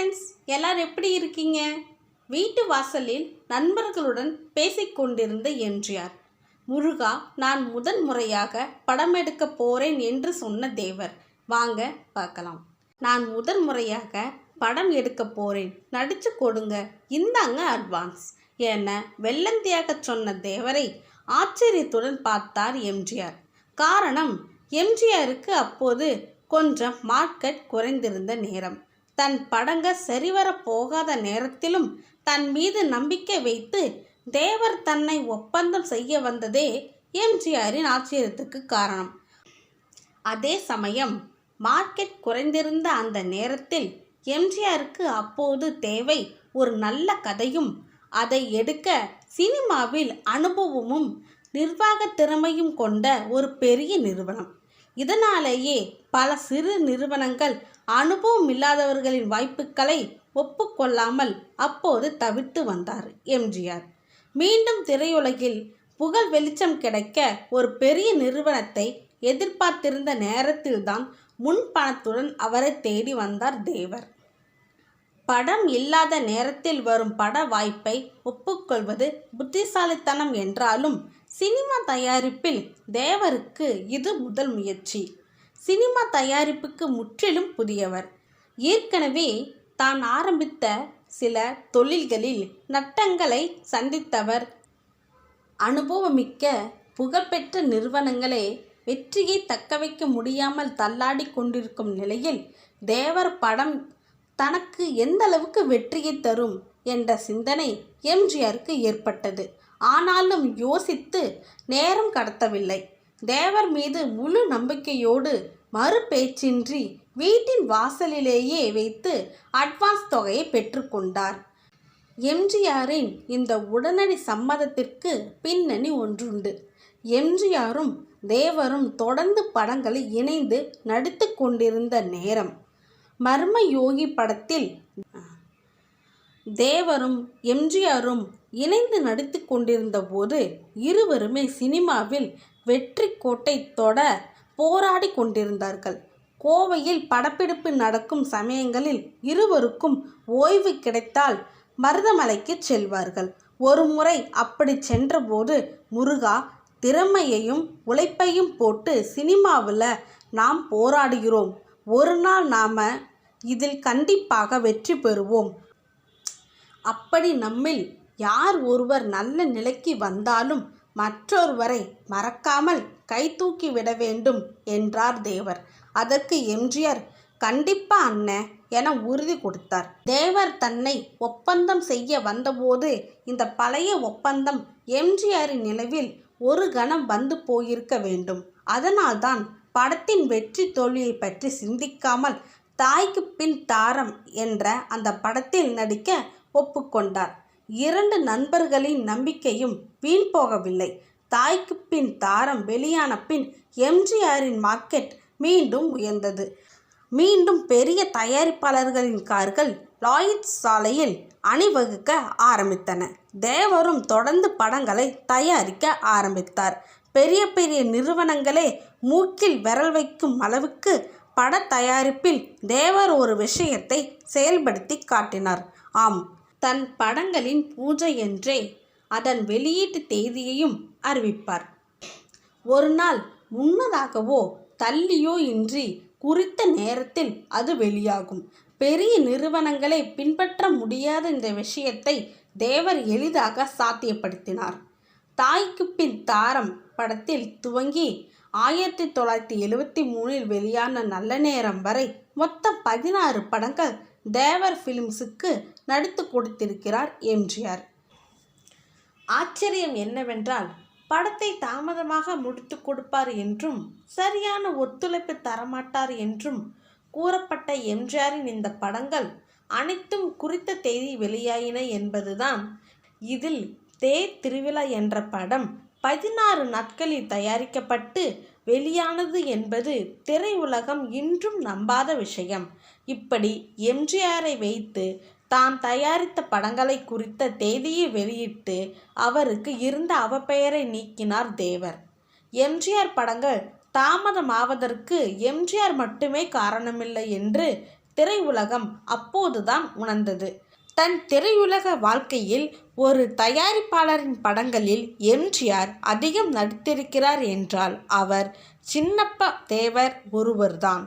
Friends எல்லாரும் எப்படி இருக்கீங்க? வீட்டு வாசலில் நண்பர்களுடன் பேசிக்கொண்டிருந்த எம்ஜிஆர் முருகா நான் முதன் முறையாக படம் எடுக்க போறேன் என்று சொன்ன தேவர். வாங்க பார்க்கலாம். நான் முதன் முறையாக படம் எடுக்க போறேன். நடிச்சு கொடுங்க. இந்தாங்க அட்வான்ஸ் என வெள்ளந்தியாக சொன்ன தேவரை ஆச்சரியத்துடன் பார்த்தார் எம்ஜிஆர். காரணம் எம்ஜிஆருக்கு அப்போது கொஞ்சம் மார்க்கெட் குறைந்திருந்த நேரம். தன் படங்க சரிவர போகாத நேரத்திலும் தன் மீது நம்பிக்கை வைத்து தேவர் தன்னை ஒப்பந்தம் செய்ய வந்ததே எம்ஜிஆரின் ஆச்சரியத்துக்கு காரணம். அதே சமயம் மார்க்கெட் குறைந்திருந்த அந்த நேரத்தில் எம்ஜிஆருக்கு அப்போது தேவை ஒரு நல்ல கதையும் அதை எடுக்க சினிமாவில் அனுபவமும் நிர்வாக திறமையும் கொண்ட ஒரு பெரிய நிறுவனம். இதனாலேயே பல சிறு நிறுவனங்கள் அனுபவம் இல்லாதவர்களின் வாய்ப்புகளை ஒப்புக்கொள்ளாமல் அப்போது தவிர்த்து வந்தார் எம்ஜிஆர். மீண்டும் திரையுலகில் புகழ் வெளிச்சம் கிடைக்க ஒரு பெரிய நிறுவனத்தை எதிர்பார்த்திருந்த நேரத்தில்தான் முன் பணத்துடன் அவரை தேடி வந்தார் தேவர். படம் இல்லாத நேரத்தில் வரும் பட வாய்ப்பை ஒப்புக்கொள்வது புத்திசாலித்தனம் என்றாலும் சினிமா தயாரிப்பில் தேவருக்கு இது முதல் முயற்சி. சினிமா தயாரிப்புக்கு முற்றிலும் புதியவர். ஏற்கனவே தான் ஆரம்பித்த சில தொழில்களில் நட்டங்களை சந்தித்தவர். அனுபவமிக்க புகழ்பெற்ற நிறுவனங்களே வெற்றியை தக்கவைக்க முடியாமல் தள்ளாடி கொண்டிருக்கும் நிலையில் தேவர் படம் தனக்கு எந்த அளவுக்கு வெற்றியை தரும் என்ற சிந்தனை எம்ஜிஆருக்கு ஏற்பட்டது. ஆனாலும் யோசித்து நேரம் கடத்தவில்லை. தேவர் மீது முழு நம்பிக்கையோடு மறு பேச்சின்றி வீட்டின் வாசலிலேயே வைத்து அட்வான்ஸ் தொகையை பெற்றுக்கொண்டார். எம்ஜிஆரின் இந்த உடனடி சம்மதத்திற்கு பின்னணி ஒன்றுண்டு. எம்ஜிஆரும் தேவரும் தொடர்ந்து படங்களை இணைந்து நடித்து கொண்டிருந்த நேரம். மர்ம யோகி படத்தில் தேவரும் எம்ஜிஆரும் இணைந்து நடித்து கொண்டிருந்த போது இருவருமே சினிமாவில் வெற்றி கோட்டை தொட போராடி கொண்டிருந்தார்கள். கோவையில் படப்பிடிப்பு நடக்கும் சமயங்களில் இருவருக்கும் ஓய்வு கிடைத்தால் மருதமலைக்கு செல்வார்கள். ஒரு முறை அப்படி சென்றபோது முருகா திறமையையும் உழைப்பையும் போட்டு சினிமாவில் நாம் போராடுகிறோம். ஒரு நாள் நாம் இதில் கண்டிப்பாக வெற்றி பெறுவோம். அப்படி நம்மில் யார் ஒருவர் நல்ல நிலைக்கு வந்தாலும் மற்றொருவரை மறக்காமல் கை தூக்கி விட வேண்டும் என்றார் தேவர். அதற்கு எம்ஜிஆர் கண்டிப்பா அண்ணன் என உறுதி கொடுத்தார். தேவர் தன்னை ஒப்பந்தம் செய்ய வந்தபோது இந்த பழைய ஒப்பந்தம் எம்ஜிஆரின் நிலவில் ஒரு கணம் வந்து போயிருக்க வேண்டும். அதனால்தான் படத்தின் வெற்றி தோல்வியை பற்றி சிந்திக்காமல் தாய்க்கு பின் தாரம் என்ற அந்த படத்தில் நடிக்க ஒப்புக்கொண்டார். இரண்டு நண்பர்களின் நம்பிக்கையும் வீண் போகவில்லை. தாய்க்கு பின் தாரம் வெளியான பின் எம்ஜிஆரின் மார்க்கெட் மீண்டும் உயர்ந்தது. மீண்டும் பெரிய தயாரிப்பாளர்களின் கார்கள் லாயிட் சாலையில் அணிவகுக்க ஆரம்பித்தன. தேவரும் தொடர்ந்து படங்களை தயாரிக்க ஆரம்பித்தார். பெரிய பெரிய நிறுவனங்களே மூக்கில் விரல் வைக்கும் அளவுக்கு பட தயாரிப்பில் தேவர் ஒரு விஷயத்தை செயல்படுத்தி காட்டினார். ஆம் தன் படங்களின் பூஜை என்றே அதன் வெளியீட்டு தேதியையும் அறிவிப்பார். ஒரு நாள் முன்னதாகவோ தள்ளியோ இன்றி குறித்த நேரத்தில் அது வெளியாகும். பெரிய நிறுவனங்களை பின்பற்ற முடியாத இந்த விஷயத்தை தேவர் எளிதாக சாத்தியப்படுத்தினார். தாய்க்கு பின் தாரம் படத்தில் துவங்கி ஆயிரத்தி தொள்ளாயிரத்தி எழுவத்தி மூணில் வெளியான நல்ல நேரம் வரை மொத்தம் பதினாறு படங்கள் தேவர் ஃபிலிம்ஸுக்கு நடித்து கொடுத்திருக்கிறார் எம்ஜிஆர் ஆச்சரியம் என்னவென்றால் படத்தை தாமதமாக முடித்து கொடுப்பார் என்றும் சரியான ஒத்துழைப்பு தரமாட்டார் என்றும் கூறப்பட்ட எம்ஜிஆரின் இந்த படங்கள் அனைத்தும் குறித்த தேதி வெளியாயின என்பதுதான் இதில் தே திருவிழா என்ற படம் பதினாறு நாட்களில் தயாரிக்கப்பட்டு வெளியானது என்பது திரையுலகம் இன்றும் நம்பாத விஷயம். இப்படி எம்ஜிஆரை வைத்து தான் தயாரித்த படங்களை குறித்த தேதியை வெளியிட்டு அவருக்கு இருந்த அவப்பெயரை நீக்கினார் தேவர். எம்ஜிஆர் படங்கள் தாமதமாவதற்கு எம்ஜிஆர் மட்டுமே காரணமில்லை என்று திரையுலகம் அப்போதுதான் உணர்ந்தது. தன் திரையுலக வாழ்க்கையில் ஒரு தயாரிப்பாளரின் படங்களில் எம்ஜிஆர் அதிகம் நடித்திருக்கிறார் என்றால் அவர் சின்னப்ப தேவர் ஒருவர்தான்.